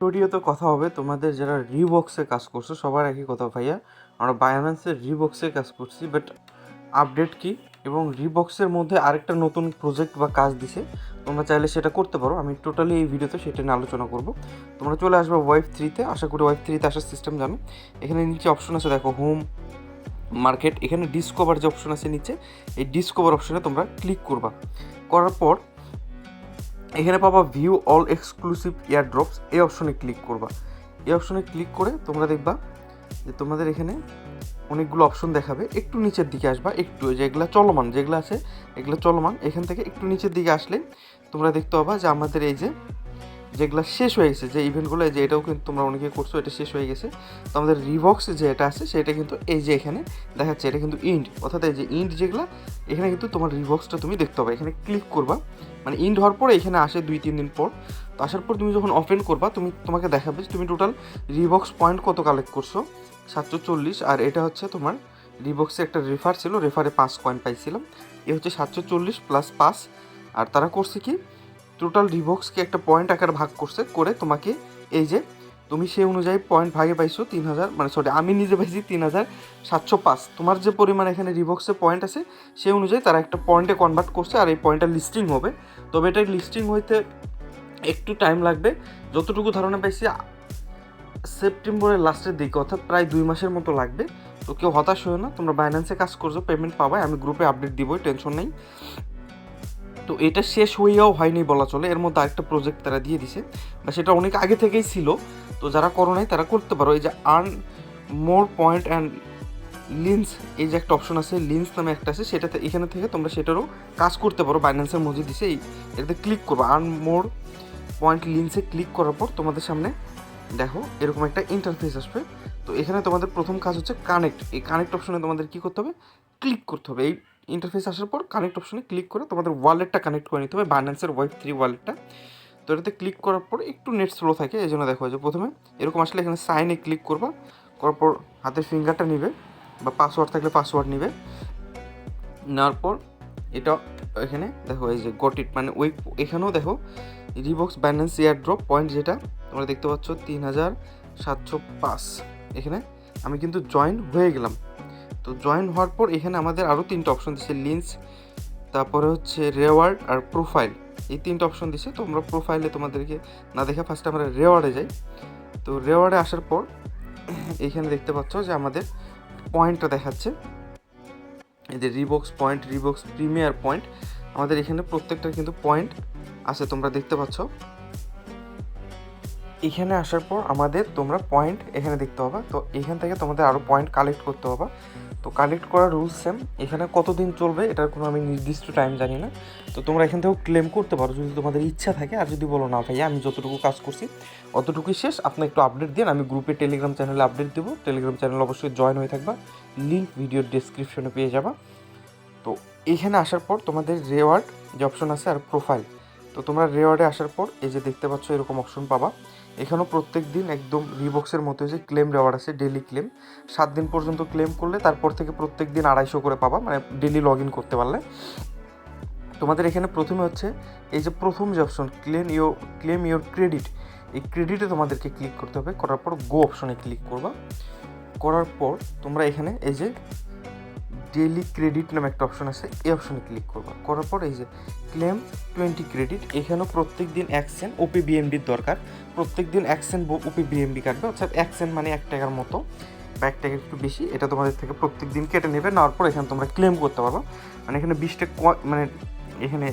স্টুডিওতে কথা হবে। তোমাদের যারা রিবক্সে কাজ করছ, সবার একই কথা ভাইয়া। আমরা বায়োন্যান্সের রিবক্সে কাজ করছি বাট আপডেট কি? এবং রিবক্সের মধ্যে আরেকটা নতুন প্রজেক্ট বা কাজ দিছে। তোমরা চাইলে সেটা করতে পারো। আমি টোটালি এই ভিডিওতে সেটা নিয়ে আলোচনা করব। তোমরা চলে আসবে ওয়াইফ থ্রিতে আশা করি ওয়াইফ থ্রিতে আসার সিস্টেম জানো। এখানে নিচে অপশন আছে, দেখো হোম মার্কেট এখানে ডিসকভার যে অপশন আছে নিচে, এই ডিসকভার অপশনে তোমরা ক্লিক করবা। করার পর এখানে পাবা view all exclusive air drops এই অপশনে ক্লিক করবা। এই অপশনে ক্লিক করে তোমরা দেখবা যে তোমাদের এখানে অনেকগুলো অপশন দেখাবে। একটু নিচের দিকে আসবা, একটু যেগুলো চলমান, যেগুলো আছে এগুলো চলমান। এখান থেকে একটু নিচের দিকে আসলে তোমরা দেখতে পাবা যে আমাদের এই যে যেগুলো শেষ হয়ে গেছে, যে ইভেন্টগুলো যে এটাও কিন্তু তোমরা অনেকে করছ, এটা শেষ হয়ে গেছে। তো আমাদের রিভক্স যে এটা আছে, সেটা কিন্তু এই যে এখানে দেখাচ্ছে, এটা কিন্তু ইন্ড অর্থাৎ এই যে ইন্ড যেগুলো, এখানে কিন্তু তোমার রিভক্সটা তুমি দেখতে পাবে। এখানে ক্লিক করবা মানে ইন্ড হওয়ার পরে এখানে আসে দুই, তিন দিন পর। তো আসার পর তুমি যখন ওপেন করবা, তুমি, তোমাকে দেখাবে যে তুমি টোটাল রিবক্স পয়েন্ট কত কালেক্ট করছ। সাতশো চল্লিশ আর এটা হচ্ছে তোমার রিবক্সে একটা রেফার ছিল রেফারে পাঁচ পয়েন্ট পাইছিলাম। এ হচ্ছে সাতশো চল্লিশ প্লাস পাঁচ। আর তারা করছে কি টোটাল রিবক্সকে একটা পয়েন্ট আকার ভাগ করছে, করে তোমাকে এই যে তুমি সেই অনুযায়ী পয়েন্ট ভাগে পাইছো তিন হাজার মানে সরি আমি নিজে পাইছি তিন হাজার সাতশো পাঁচ। তোমার যে পরিমাণ এখানে রিবক্সে পয়েন্ট আছে, সেই অনুযায়ী তারা একটা পয়েন্টে কনভার্ট করছে আর এই পয়েন্টটা লিস্টিং হবে। তবে এটা লিস্টিং হইতে একটু টাইম লাগবে। যতটুকু ধারণা পাইছি, সেপ্টেম্বরের লাস্টের দিকে, অর্থাৎ প্রায় দুই মাসের মতো লাগবে। তো কেউ হতাশ হয়ে না, তোমরা বাইন্যান্সে কাজ করছ পেমেন্ট পাবে আমি গ্রুপে আপডেট দিবই টেনশন নেই। তো এটা শেষ হইয়াও হয়নি বলা চলে। এর মধ্যে আরেকটা প্রজেক্ট তারা দিয়ে দিছে। বা সেটা অনেক আগে থেকেই ছিল। তো যারা করো নাই তারা করতে পারো। এই যে earn more point and links এই যে একটা অপশন আছে লিন্স নামে একটা আছে সেটাতে এখানে থেকে তোমরা সেটারও কাজ করতে পারো। বাইন্যান্সের মধ্যে দিছে, এই এটাতে ক্লিক করব। আর্ন মোর পয়েন্ট লিন্সে ক্লিক করার পর তোমাদের সামনে দেখো, এরকম একটা ইন্টারফেস আসবে। তো এখানে তোমাদের প্রথম কাজ হচ্ছে কানেক্ট এই কানেক্ট অপশনে তোমাদের কী করতে হবে? ক্লিক করতে হবে। এই ইন্টারফেস আসার পর কানেক্ট অপশনে ক্লিক করে তোমাদের ওয়ালেটটা কানেক্ট করে নিতে হবে বাইন্যান্সের ওয়াইফ থ্রি ওয়ালেটটা তো এটাতে ক্লিক করার পর একটু নেট স্লো থাকে, এই জন্য দেখো যে প্রথমে এরকম আসলে এখানে সাইনে ক্লিক করবা, করার পর হাতের ফিঙ্গারটা নিবে বা পাসওয়ার্ড থাকলে পাসওয়ার্ড নিবে। নেওয়ার পর এটা এখানে দেখো এই যে গট ইট মানে ওই এখানেও দেখো Rebox balance air drop point যেটা, তোমরা দেখতে পাচ্ছ তিন হাজার সাতশো পাঁচ। এখানে আমি কিন্তু জয়েন হয়ে গেলাম। তো জয়েন হওয়ার পর এখানে আমাদের আরও তিনটা অপশন দিচ্ছে লিন্স তারপরে হচ্ছে রেওয়ার্ড আর প্রোফাইল এই তিনটা অপশন দিচ্ছে তো আমরা প্রোফাইলে তোমাদেরকে না দেখে ফার্স্টে আমরা রেওয়ার্ডে যাই। তো রেওয়ার্ডে আসার পর এইখানে দেখতে পাচ্ছ যে আমাদের পয়েন্টটা দেখাচ্ছে। এই যে Rebox point Rebox premier point আমাদের এখানে প্রত্যেকটার কিন্তু পয়েন্ট আছে, তোমরা দেখতে পাচ্ছ। এখানে আসার পর আমাদের তোমরা পয়েন্ট এখানে দেখতে পাবা। তো এখান থেকে তোমাদের আরও পয়েন্ট কালেক্ট করতে হবে তো কালেক্ট করার রুলস সেম এখানে কতদিন চলবে এটার কোনো আমি নির্দিষ্ট টাইম জানি না। তো তোমরা এখান থেকেও ক্লেম করতে পারো যদি তোমাদের ইচ্ছা থাকে। আর যদি বলো না, ভাইয়া, আমি যতটুকু কাজ করছি, অতটুকুই শেষ। আপনি একটু আপডেট দিন। আমি গ্রুপে টেলিগ্রাম চ্যানেলে আপডেট দেবো। টেলিগ্রাম চ্যানেল অবশ্যই জয়েন হয়ে থাকবা। লিঙ্ক ভিডিওর ডিসক্রিপশনে পেয়ে যাবা। তো এখানে আসার পর তোমাদের রেওয়ার্ড যে অপশন আছে আর প্রোফাইল তো তোমরা রেওয়ার্ডে আসার পর এই যে দেখতে পাচ্ছ এরকম অপশন পাবা। এখানেও প্রত্যেক দিন একদম রিবক্সের মতো যে ক্লেম রেওয়ার্ড আছে ডেলি ক্লেম সাত দিন পর্যন্ত ক্লেম করলে তারপর থেকে প্রত্যেক দিন আড়াইশো করে পাবা মানে ডেলি লগ ইন করতে পারলে। তোমাদের এখানে প্রথমে হচ্ছে এই যে প্রথম যে option claim your claim your credit এই ক্রেডিটে তোমাদেরকে ক্লিক করতে হবে। করার পর গো অপশনে ক্লিক করবা। করার পর তোমরা এখানে এই যে ডেলি ক্রেডিট নামে একটা অপশন আছে, এই অপশনে ক্লিক করব। করার পর এই যে ক্লেম টোয়েন্টি ক্রেডিট এখানেও প্রত্যেক দিন এক ওপি বিএমবির দরকার। প্রত্যেক দিন এক ওপি বিএমবি কাটবে, অর্থাৎ সেন্ট মানে এক টাকার মতো, বা এক টাকা একটু বেশি, এটা তোমাদের থেকে প্রত্যেক দিন কেটে নেবে, নেওয়ার পর এখানে তোমরা ক্লেম করতে পারো মানে এখানে বিশটা মানে এখানে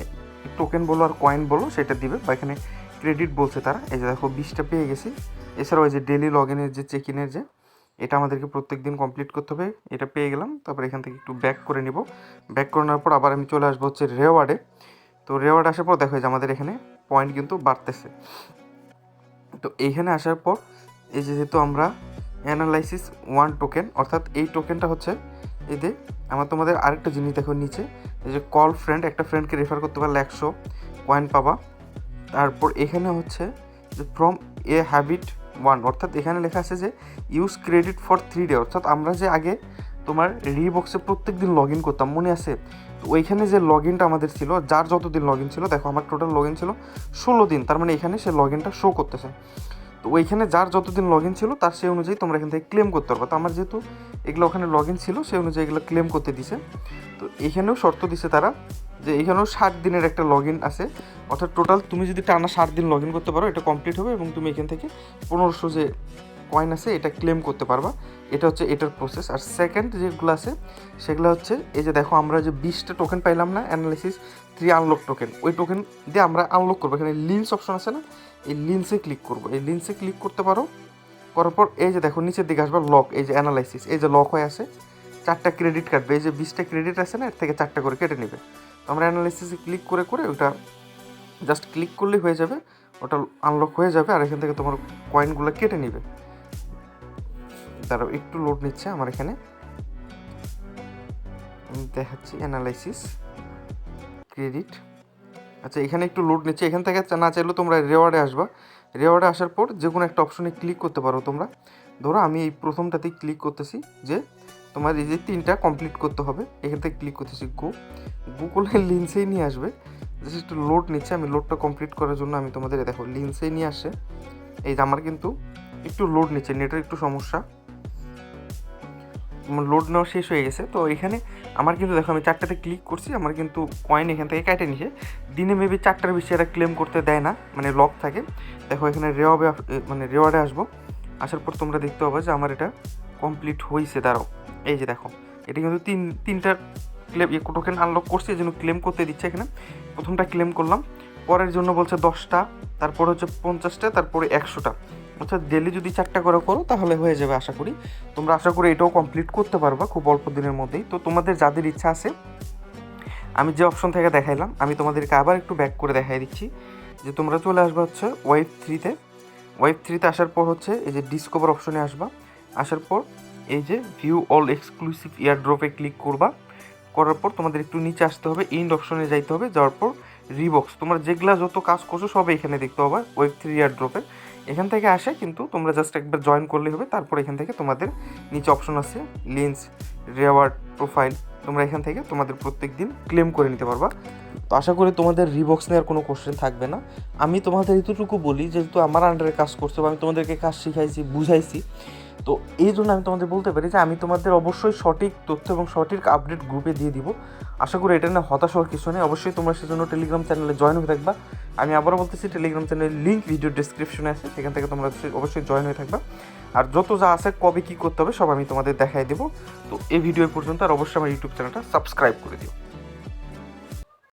টোকেন বলো আর কয়েন বলো, সেটা দিবে, বা এখানে ক্রেডিট বলছে তারা। এই যে দেখো বিশটা পেয়ে গেছি। এছাড়াও এই যে ডেলি লগ ইনের যে চেক ইনের যে এটা আমাদেরকে প্রত্যেক দিন কমপ্লিট করতে হবে। এটা পেয়ে গেলাম। তারপর এখান থেকে একটু ব্যাক করে নিব। ব্যাক করে নেওয়ার পর আবার আমি চলে আসব হচ্ছে রেওয়ার্ডে তো রেওয়ার্ড আসার পর দেখো যে আমাদের এখানে পয়েন্ট কিন্তু বাড়তেছে। তো এইখানে আসার পর এই যেহেতু আমরা অ্যানালাইসিস ওয়ান টোকেন অর্থাৎ এই টোকেনটা হচ্ছে যে আমার তোমাদের আরেকটা জিনিস দেখো নিচে। এই যে কল ফ্রেন্ড একটা ফ্রেন্ডকে রেফার করতে পারলে একশো কয়েন পাবা। তারপর এখানে হচ্ছে যে ফ্রম এ হ্যাবিট ওয়ান অর্থাৎ এখানে লেখা আছে যে use credit for three day অর্থাৎ আমরা যে আগে তোমার রিবক্সে প্রত্যেক দিন লগ ইন করতাম, মনে আছে? তো ওইখানে যে লগ ইনটা আমাদের ছিল, যার যত দিন লগ ইন ছিল, দেখো আমার টোটাল লগ ইন ছিল ষোলো দিন, তার মানে এখানে সে লগ ইনটা শো করতেছে। তো ওইখানে যার যতদিন লগ ইন ছিল, তার সেই অনুযায়ী তোমরা এখান থেকে ক্লেম করতে পারব। তো আমার যেহেতু এগুলো ওখানে লগ ইন ছিল, সেই অনুযায়ী এগুলো ক্লেম করতে দিছে। তো এখানেও শর্ত দিছে তারা যে এখানেও ষাট দিনের একটা লগ ইন আছে। অর্থাৎ টোটাল তুমি যদি টানা ষাট দিন লগ ইন করতে পারো, এটা কমপ্লিট হবে এবং তুমি এখান থেকে পনেরোশো যে কয়েন আছে, এটা ক্লেম করতে পারবা। এটা হচ্ছে এটার প্রসেস আর সেকেন্ড যেগুলো আছে, সেগুলো হচ্ছে, এই যে দেখো আমরা যে বিশটা টোকেন পাইলাম না অ্যানালিসিস থ্রি আনলক টোকেন ওই টোকেন দিয়ে আমরা আনলক করব। এখানে লিন্স অপশন আছে না? এই লিন্সে ক্লিক করব। এই লিন্সে ক্লিক করতে পারো, করার পর এই যে দেখো নিচের দিকে আসবে লক এই যে অ্যানালাইসিস এই যে লক হয়ে আছে, চারটা ক্রেডিট কাটবে এই যে বিশটা ক্রেডিট আছে না, এর থেকে চারটা করে কেটে নেবে। আমরা অ্যানালাইসিসে ক্লিক করে করে ওটা জাস্ট ক্লিক করলেই হয়ে যাবে, ওটা আনলক হয়ে যাবে আর এখান থেকে তোমার কয়েনগুলো কেটে নেবে। দাঁড়াও, একটু লোড নিচ্ছে আমার এখানে। দেখাচ্ছি অ্যানালাইসিস ক্রেডিট আচ্ছা এখানে একটু লোড নিচ্ছে, এখান থেকে না চাইলেও তোমরা রেওয়ার্ডে আসবা। রেওয়ার্ডে আসার পর যে কোনো একটা অপশনে ক্লিক করতে পারো তোমরা। ধরো আমি এই প্রথমটাতেই ক্লিক করতেছি যে তোমার এই যে তিনটা কমপ্লিট করতে হবে, এখান থেকে ক্লিক করতেছি গো গুগলের লিন্সেই নিয়ে আসবে। জাস্ট একটু লোড নিচ্ছে, আমি লোডটা কমপ্লিট করার জন্য আমি তোমাদের দেখো লিন্সেই নিয়ে আসে এই যে আমার কিন্তু একটু লোড নিচ্ছে, নেটের একটু সমস্যা। লোড নেওয়া শেষ হয়ে গেছে। তো এখানে আমার কিন্তু দেখো, আমি চারটাতে ক্লিক করছি, আমার কিন্তু কয়েন এখান থেকে কেটে নিছে। দিনে মেবি চারটার বেশি এটা ক্লেম করতে দেয় না মানে লক থাকে। দেখো এখানে রেওয়াবে মানে রেওয়ার্ডে আসব। আসার পর তোমরা দেখতে পাবে যে আমার এটা কমপ্লিট হয়েছে দাঁড়াও। এই যে দেখো, এটা কিন্তু তিন, তিনটা ক্লেম টোকেন আনলক করছি, এই জন্য ক্লেম করতে দিচ্ছে এখানে। প্রথমটা ক্লেম করলাম, পরের জন্য বলছে দশটা, তারপর হচ্ছে পঞ্চাশটা, তারপরে একশোটা। আচ্ছা ডেলি যদি চারটা করে করো, তাহলে হয়ে যাবে আশা করি। তোমরা আশা করি এটাও কমপ্লিট করতে পারবা, খুব অল্প দিনের মধ্যেই। তো তোমাদের যাদের ইচ্ছা আছে, আমি যে অপশন থেকে দেখাইলাম, আমি তোমাদেরকে আবার একটু ব্যাক করে দেখাই দিচ্ছি। যে তোমরা চলে আসবে হচ্ছে ওয়েব থ্রিতে ওয়েব থ্রিতে আসার পর হচ্ছে এই যে ডিসকভার অপশনে আসবা। আসার পর এই যে ভিউ অল এক্সক্লুসিভ ইয়ারড্রপে ক্লিক করবা। করার পর তোমাদের একটু নিচে আসতে হবে ইন্ড অপশনে যাইতে হবে, যাওয়ার পর রিবক্স তোমরা যেগুলা যত কাজ করছ সব এখানে দেখতে হবে ওয়েব থ্রি ইয়ারড্রপে এখান থেকে আসে কিন্তু তোমরা জাস্ট একবার জয়েন করলেই হবে, তারপর এখান থেকে তোমাদের নিচে অপশন আছে লিন্স রেওয়ার্ড প্রোফাইল তোমরা এখান থেকে তোমাদের প্রত্যেক দিন ক্লেম করে নিতে পারবা। তো আশা করি তোমাদের রিবক্স নেওয়ার কোনো কোশ্চেন থাকবে না। আমি তোমাদের এতটুকু বলি, যেহেতু আমার আন্ডারে কাজ করছ বা আমি তোমাদেরকে কাজ শিখাইছি, বুঝাইছি তো এই জন্য আমি তোমাদের বলতে পারি যে আমি তোমাদের অবশ্যই সঠিক তথ্য এবং সঠিক আপডেট গ্রুপে দিয়ে দিব। আশা করি এটা না হতাশ হওয়ার কিছু নেই। অবশ্যই তোমরা সেজন্য টেলিগ্রাম চ্যানেলে জয়েন হয়ে থাকবা। আমি আবারও বলতেছি টেলিগ্রাম চ্যানেলের লিঙ্ক ভিডিও ডিসক্রিপশনে আছে। সেখান থেকে তোমরা অবশ্যই জয়েন হয়ে থাকবা। আর যত যা আছে, কবে কী করতে হবে, সব আমি তোমাদের দেখাই দেবো। তো এই ভিডিও পর্যন্ত, আর অবশ্যই আমার ইউটিউব চ্যানেলটা সাবস্ক্রাইব করে দিও।